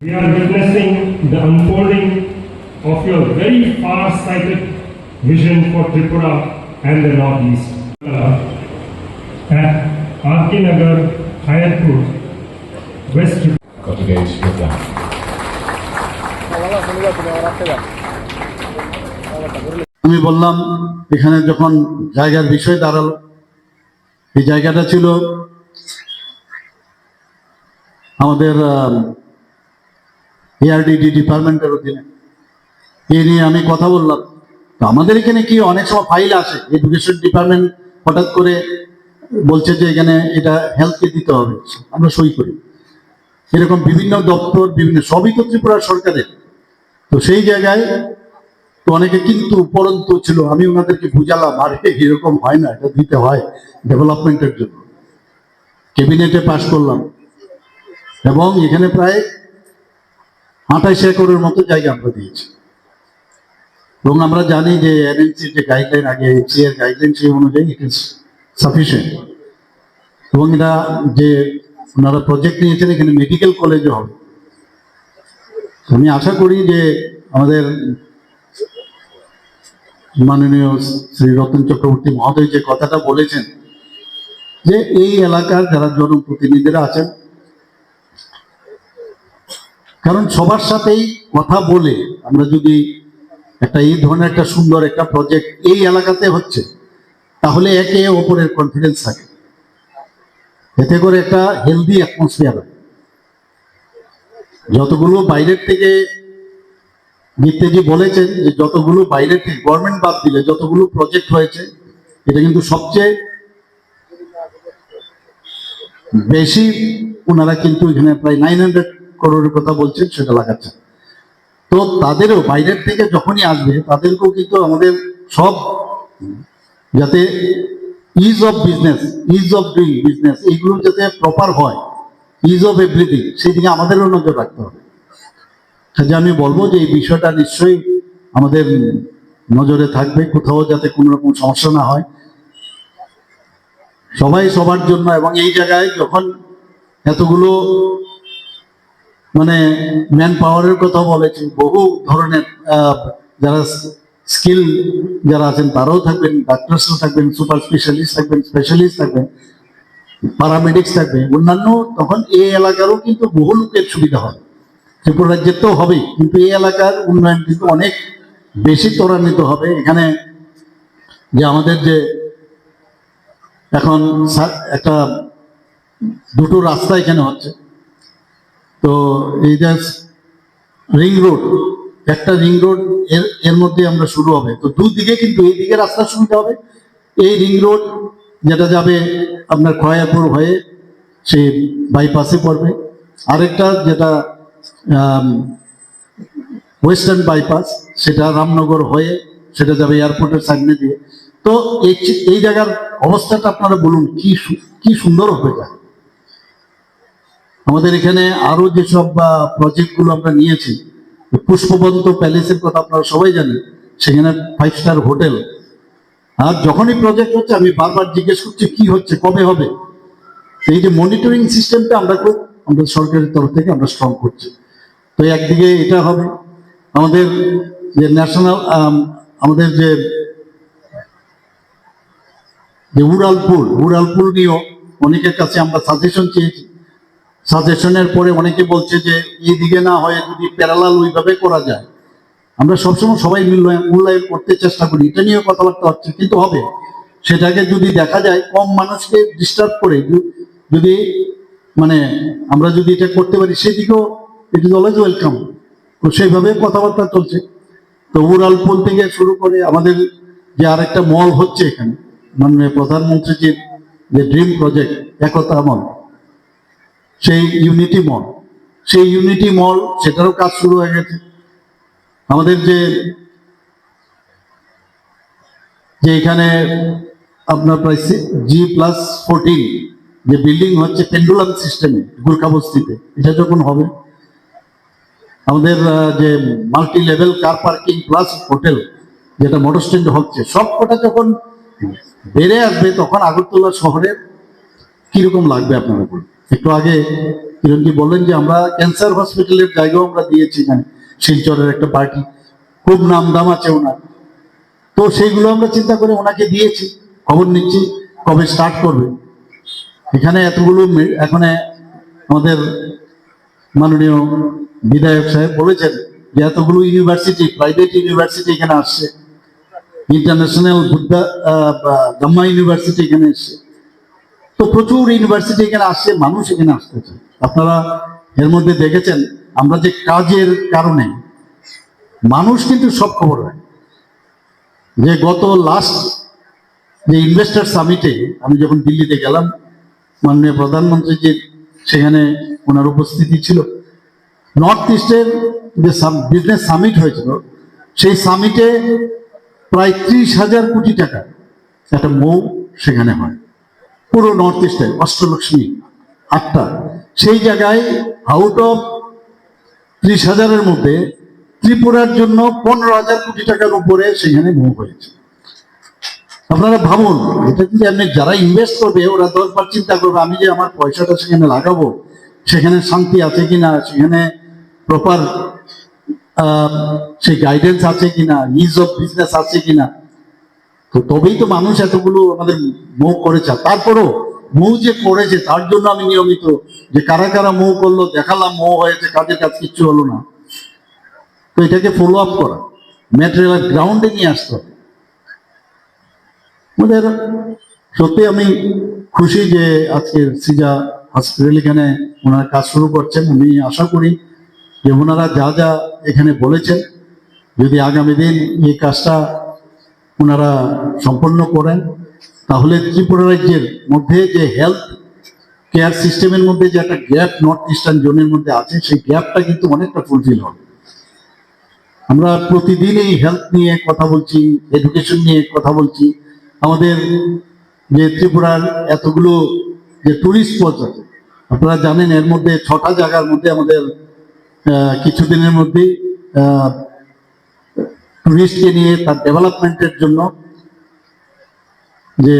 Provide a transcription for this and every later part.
We are witnessing the unfolding of your very far-sighted vision for Tripura and the Northeast. Uh, At RK Nagar, Hayatpur, West Tripura. আমি বললাম এখানে যখন জায়গার বিষয় দাঁড়াল এই জায়গাটা ছিল আমাদের এআরডিডি ডিপার্টমেন্টের অধীনে এ নিয়ে আমি কথা বললাম। তো আমাদের এখানে কি অনেক সময় ফাইল আসে? এডুকেশন ডিপার্টমেন্ট হঠাৎ করে বলছে যে এখানে এটা হেলথকে দিতে হবে। আমরা সই করি। এরকম বিভিন্ন দপ্তর, বিভিন্ন সবই তো ত্রিপুরা সরকারের। তো সেই জায়গায় তো অনেকে কিন্তু উপরন্তু ছিল। আমি ওনাদেরকে বুঝালাম, আরে, এরকম হয় না, এটা দিতে হয় ডেভেলপমেন্টের জন্য। ক্যাবিনেটে পাশ করলাম। এবং এখানে প্রায় আঠাইশ একরের মতো জায়গা আমরা দিয়েছি। এবং আমরা জানি যে এনএনসি যে গাইডলাইন আগে এর গাইডলাইন সেই অনুযায়ী ইট ইজ সাফিসিয়েন্ট এবং এটা যে ওনারা প্রজেক্ট নিয়েছেন, এখানে মেডিকেল কলেজও হবে। আমি আশা করি যে আমাদের মাননীয় শ্রী রতন চক্রবর্তী মহোদয় যে কথাটা বলেছেন, যে এই এলাকার যারা জনপ্রতিনিধিরা আছেন কারণ সবার সাথেই কথা বলে আমরা যদি একটা এই ধরনের একটা সুন্দর একটা প্রজেক্ট এই এলাকাতে হচ্ছে, তাহলে একে অপরের কনফিডেন্স থাকে। এতে করে একটা হেলদি অ্যাটমসফিয়ার যতগুলো বাইরের থেকে নিত্যজি বলেছেন যে যতগুলো বাইরের থেকে গভর্নমেন্ট বাদ দিলে যতগুলো প্রজেক্ট হয়েছে, এটা কিন্তু সবচেয়ে বেশি ওনারা কিন্তু এখানে প্রায় নাইন হান্ড্রেড করোড়ের কথা বলছেন, সেটা লাগাচ্ছেন। তো তাদেরও বাইরের থেকে যখনই আসবে, তাদেরকেও কিন্তু আমাদের সব যাতে ease of business ease of doing business এইগুলো যাতে প্রপার হয় ইজ অফ এভরিথিং সেই দিকে আমাদেরও নজর রাখতে হবে। কাজে আমি বলব যে এই বিষয়টা নিশ্চয়ই আমাদের নজরে থাকবে, কোথাও যাতে কোনো রকম সমস্যা না হয়। সবাই সবার জন্য এবং এই জায়গায় যখন এতগুলো মানে ম্যান পাওয়ারের কথা বলেছি বহু ধরনের যারা স্কিল যারা আছেন তারাও থাকবেন, ডাক্তারসও থাকবেন, সুপার স্পেশালিস্ট থাকবেন স্পেশালিস্ট থাকবেন প্যারামেডিক্স থাকবে অন্যান্য তখন এই এলাকারও কিন্তু বহু লোকের সুবিধা হবে ত্রিপুরা রাজ্যের তো হবেই, কিন্তু এই এলাকার উন্নয়ন কিন্তু অনেক বেশি ত্বরান্বিত হবে। এখানে যে আমাদের যে এখন একটা দুটো রাস্তা এখানে হচ্ছে। তো এই যে রিং রোড একটা রিং রোডের এর মধ্যে আমরা শুরু হবে। তো দুদিকে কিন্তু এই দিকে রাস্তা সুবিধা হবে। এই রিং রোড যেটা যাবে আপনার খয়াপুর হয়ে সে বাইপাসে পড়বে। আরেকটা যেটা ওয়েস্টার্ন বাইপাস সেটা রামনগর হয়ে সেটা যাবে এয়ারপোর্টের সামনে দিয়ে। তো এই এই জায়গার অবস্থাটা আপনারা বলুন, কি কি সুন্দর হয়ে যায় আমাদের এখানে আরও যেসব প্রজেক্টগুলো আমরা নিয়েছি পুষ্পবন্ত প্যালেসের কথা আপনারা সবাই জানেন, সেখানে ফাইভ স্টার হোটেল আর যখনই প্রজেক্ট হচ্ছে, আমি বারবার জিজ্ঞেস করছি, কি হচ্ছে, কবে হবে? এই যে মনিটরিং সিস্টেমটা আমরা খুব, আমাদের সরকারের তরফ থেকে আমরা স্ট্রং করছি। তো একদিকে এটা হবে, আমাদের যে ন্যাশনাল আমাদের যে যে উড়ালপুল নিয়েও অনেকের কাছে আমরা সাজেশন চেয়েছি। সাজেশনের পরে অনেকে বলছে যে এইদিকে না হয় যদি প্যারালাল ওইভাবে করা যায়। আমরা সবসময় সবাই মূল্যায়ন মূল্যায়ন করতে চেষ্টা করি, এটা নিয়ে কথাবার্তা হচ্ছে, কিন্তু হবে। সেটাকে যদি দেখা যায়, কম মানুষকে ডিস্টার্ব করে, যদি- মানে আমরা যদি এটা করতে পারি, সেদিকেও ইট ইজ অলওয়েজ ওয়েলকাম তো সেইভাবে কথাবার্তা চলছে। তো উড়ালপুল থেকে শুরু করে আমাদের যে আরেকটা মল হচ্ছে এখানে, মাননীয় প্রধানমন্ত্রীজির যে ড্রিম প্রজেক্ট একতা মল সেই ইউনিটি মল সেই ইউনিটি মল সেটারও কাজ শুরু হয়ে গেছে। আমাদের যে যে এখানে আপনার প্রায় জি প্লাস ফোরটিন যে বিল্ডিং হচ্ছে পেন্ডুলাম সিস্টেমে গুরকাবস্তিতে এটা যখন হবে, আমাদের যে multi level car parking plus hotel যেটা মোটর স্ট্যান্ড হচ্ছে সব কটা যখন বেড়ে আসবে, তখন আগরতলা শহরের কীরকম লাগবে আপনারা বলুন? একটু আগে কিরণজি বললেন যে আমরা ক্যান্সার হসপিটালের জায়গাও আমরা দিয়েছি এখানে, শিলচরের একটা পার্টি খুব নাম দাম আছে ওনার। তো সেইগুলো আমরা চিন্তা করে ওনাকে দিয়েছি, খবর নিচ্ছি, কবে স্টার্ট করবে। এখানে এতগুলো এখানে আমাদের মাননীয় বিধায়ক সাহেব বলেছেন যে এতগুলো ইউনিভার্সিটি প্রাইভেট ইউনিভার্সিটি এখানে আসছে। ইন্টারন্যাশনাল বুদ্ধা গাম্মা ইউনিভার্সিটি এখানে এসছে। তো প্রচুর ইউনিভার্সিটি এখানে আসছে, মানুষ এখানে আসতেছে। আপনারা এর মধ্যে দেখেছেন, আমরা যে কাজের কারণে মানুষ কিন্তু সব খবর হয় যে গত লাস্ট যে ইনভেস্টার সামিটে আমি যখন দিল্লিতে গেলাম, মাননীয় প্রধানমন্ত্রীজির সেখানে ওনার উপস্থিতি ছিল নর্থ ইস্টের যে বিজনেস সামিট হয়েছিল, সেই সামিটে প্রায় ত্রিশ হাজার কোটি টাকা একটা মৌ সেখানে হয়। পুরো নর্থ ইস্টে অষ্টলক্ষ্মী আটটা। সেই জায়গায় আউট অফ ত্রিশ হাজারের মধ্যে ত্রিপুরার জন্য পনেরো হাজার কোটি টাকার উপরে সেখানে মৌ হয়েছে। আপনারা ভাবুন, এটা কিন্তু এমনি যারা ইনভেস্ট করবে, ওরা দশবার চিন্তা করবে, আমি যে আমার পয়সাটা সেখানে লাগাবো, সেখানে শান্তি আছে কিনা, সেখানে প্রপার সেই গাইডেন্স আছে কিনা ইজ অফ বিজনেস আছে কিনা তো তবেই তো মানুষ এতগুলো আমাদের মৌ করেছে। তারপরও মৌ যে করেছে, তার জন্য আমি নিয়মিত যে কারা কারা মৌ করল, দেখালাম মৌ হয়েছে কাজের কাজ কিচ্ছু হলো না। তো এটাকে ফলো আপ করা। ম্যাটেরিয়াল গ্রাউন্ডে নিয়ে আসতে হবে। সত্যি আমি খুশি যে আজকে সিজা হসপিটাল এখানে ওনারা কাজ শুরু করছেন। আমি আশা করি যে ওনারা যা যা এখানে বলেছেন, যদি আগামী দিন এই কাজটা ওনারা সম্পন্ন করেন। তাহলে ত্রিপুরা রাজ্যের মধ্যে যে হেলথ কেয়ার সিস্টেমের মধ্যে যে একটা গ্যাপ নর্থ ইস্টার্ন জোনের মধ্যে আছে, সেই গ্যাপটা কিন্তু অনেকটা ফুলফিল হবে। আমরা প্রতিদিন এই হেলথ নিয়ে কথা বলছি এডুকেশন নিয়ে কথা বলছি। আমাদের যে ত্রিপুরার এতগুলো যে টুরিস্ট স্পট আছে, আপনারা জানেন এর মধ্যে ছটা জায়গার মধ্যে আমাদের কিছুদিনের মধ্যেই টুরিস্টকে নিয়ে তার ডেভেলপমেন্টের জন্য যে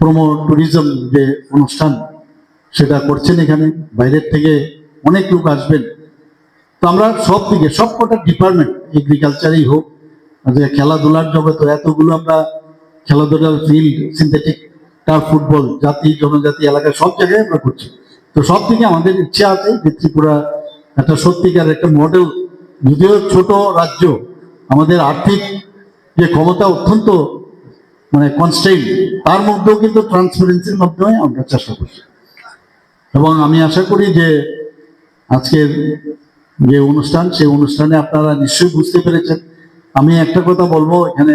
প্রোমো ট্যুরিজম যে অনুষ্ঠান, সেটা করছেন এখানে। বাইরের থেকে অনেক লোক আসবেন। তো আমরা সব দিকে, সব কটা ডিপার্টমেন্ট এগ্রিকালচারেই হোক যে খেলাধুলার জগতে এতগুলো আমরা খেলাধুলার ফিল্ড সিনথেটিক টার্ফ ফুটবল জাতি, জনজাতি, এলাকা, সব জায়গায় আমরা করছি। তো সব থেকে আমাদের ইচ্ছা আছে যে ত্রিপুরা একটা সত্যিকার একটা মডেল যদিও ছোট রাজ্য আমাদের আর্থিক যে ক্ষমতা অত্যন্ত মানে কনস্টেন্ট তার মধ্যেও কিন্তু ট্রান্সপারেন্সির মাধ্যমে আমরা চেষ্টা করছি। এবং আমি আশা করি যে আজকের যে অনুষ্ঠান, সেই অনুষ্ঠানে আপনারা নিশ্চয়ই বুঝতে পেরেছেন। আমি একটা কথা বলব, এখানে